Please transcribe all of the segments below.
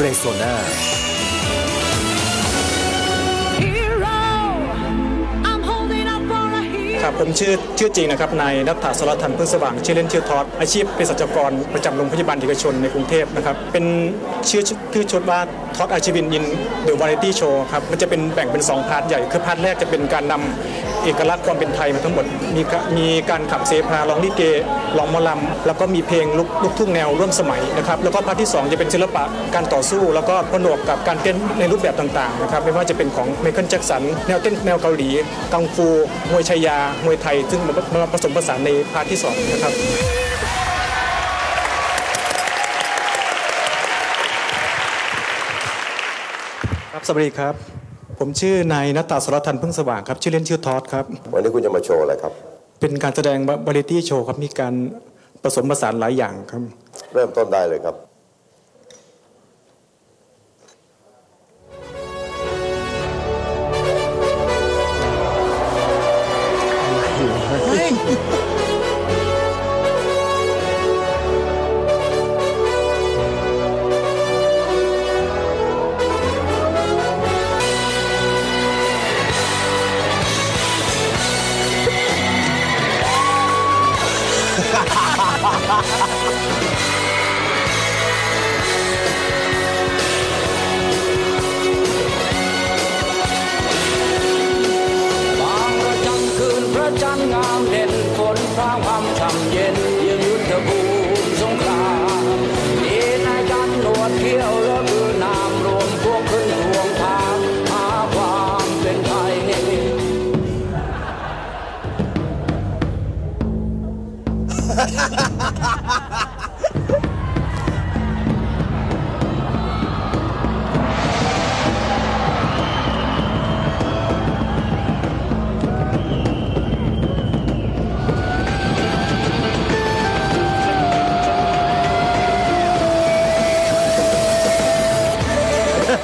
เรโซนา hero. I'm holding up for a hero. ครับผมชื่อชื่อจริงนะครับนายนัทธาสรทันพึ่งสว่างชื่อเล่นชื่อทอดอาชีพเป็นสัจกรประจำโรงพยาบาลเอกชนในกรุงเทพนะครับเป็นชื่อชื่อชุดว่า ทอดอาชีวินอินเดอวาไรตี้โชว์ครับมันจะเป็นแบ่งเป็น 2 พาร์ทใหญ่ คือพาร์ทแรกจะเป็นการนำเอกลักษณ์ความเป็นไทยมาทั้งหมด มีมีการขับเสพาร้องลิเกร้องมอลำแล้วก็มีเพลงลุกลูกทุ่งแนวร่วมสมัยนะครับแล้วก็พาร์ทที่ 2 จะเป็นศิลปะการต่อสู้ แล้วก็ผนวกกับการเต้นในรูปแบบต่างๆนะครับไม่ว่าจะเป็นของไมเคิลแจ็คสันแนวเต้นแนวเกาหลีกังฟูมวยชายามวยไทย ซึ่งมามาผสมผสานในพาร์ทที่2นะครับ ครับสวัสดีครับ ผมชื่อนายนัตตาสรทันพึ่งสว่างครับชื่อเล่นชื่อทอดครับ วันนี้คุณจะมาโชว์อะไรครับ เป็นการแสดงบริตี้โชว์ครับมีการผสมผสานหลายอย่างครับ เริ่มต้นได้เลยครับบ นพระจันงามเด่นฝนพรางามช่ำเย็นยืนยุทธภูมิสงครามเอนายจันหนวดเที่ยวเลิก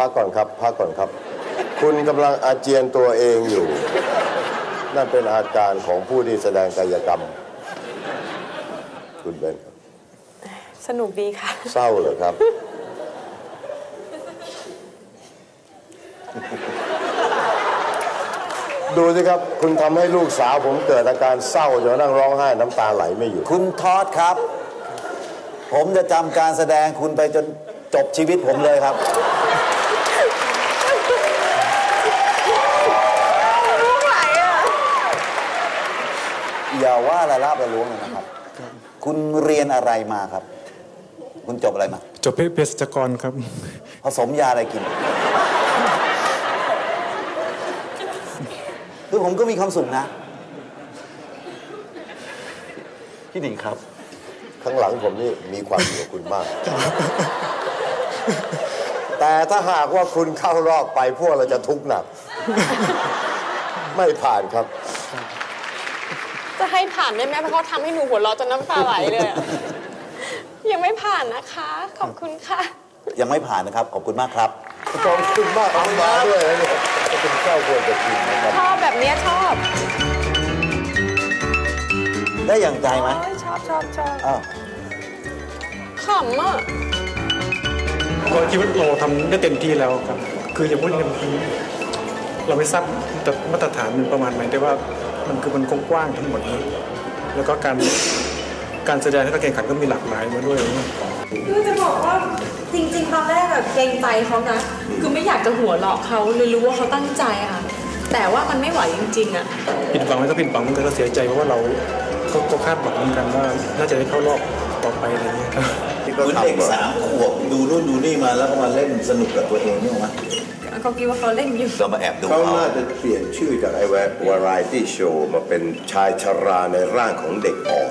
พักก่อนครับ พักก่อนครับ คุณกำลังอาเจียนตัวเองอยู่ นั่นเป็นอาการของผู้ที่แสดงกายกรรม คุณเบนครับสนุกดีค่ะ เศร้าเหรอครับ ดูสิครับ คุณทำให้ลูกสาวผมเกิดอาการเศร้าจนนั่งร้องไห้น้ำตาไหลไม่หยุดคุณทอดครับ ผมจะจำการแสดงคุณไปจนจบชีวิตผมเลยครับ อย่าว่าละลาบละล้วงเลยนะครับ คุณเรียนอะไรมาครับ คุณจบอะไรมา จบเภสัชกรครับ ผสมยาอะไรกิน คือผมก็มีความสุขนะ พี่หนิงครับ ข้างหลังผมนี่มีความสุขกับคุณมาก แต่ถ้าหากว่าคุณเข้ารอบไปพวกเราจะทุกข์หนัก ไม่ผ่านครับจะ ให้ผ่านได้ไหมเพราะเขาทำให้หนูหัวเราะจนน้ำตาไหลเลยอะยังไม่ผ่านนะคะ ขอบคุณค่ะ ยังไม่ผ่านนะครับ ขอบคุณมากครับ ขอบคุณมากเอามาด้วยนะเนี่ยเป็นเจ้าควรจะกินนะครับชอบแบบเนี้ยชอบได้อย่างใจไหมโอ้ยชอบชอบชอบอ้าวขำอะ ก็คิดว่าเราทำได้เต็มที่แล้วครับ คืออย่าพูดกันเราไม่ทราบแต่มาตรฐานมันประมาณไหนแต่ว่า มันคือมันกว้างๆทั้งหมดนะแล้วก็การการแสดงและการแข่งขันก็มีหลากหลายมาด้วยคือจะบอกว่าจริงๆตอนแรกแบบเกรงใจเขานะคือไม่อยากจะหัวเราะเขาเลยรู้ว่าเขาตั้งใจอะค่ะแต่ว่ามันไม่ไหวจริงๆอะผิดหวังไหมก็ผิดหวังเหมือนกันก็เสียใจเพราะว่าเราก็ก็คาดหวังเหมือนกันว่าน่าจะได้เข้ารอบต่อไปอะไรเงี้ยครับ ที่เหเขามือนเด็กทำอะสามขวบดูนู่นดูนี่มาแล้วก็มาเล่นสนุกกับตัวเองนี่หรอไหมเขาคิดว่าเขาเล่นอยู่เรามาแอบดูเขาเขาน่าจะเปลี่ยนชื่อจากไอ้วาไรตี้โชว์มาเป็นชายชราในร่างของเด็กอ่อน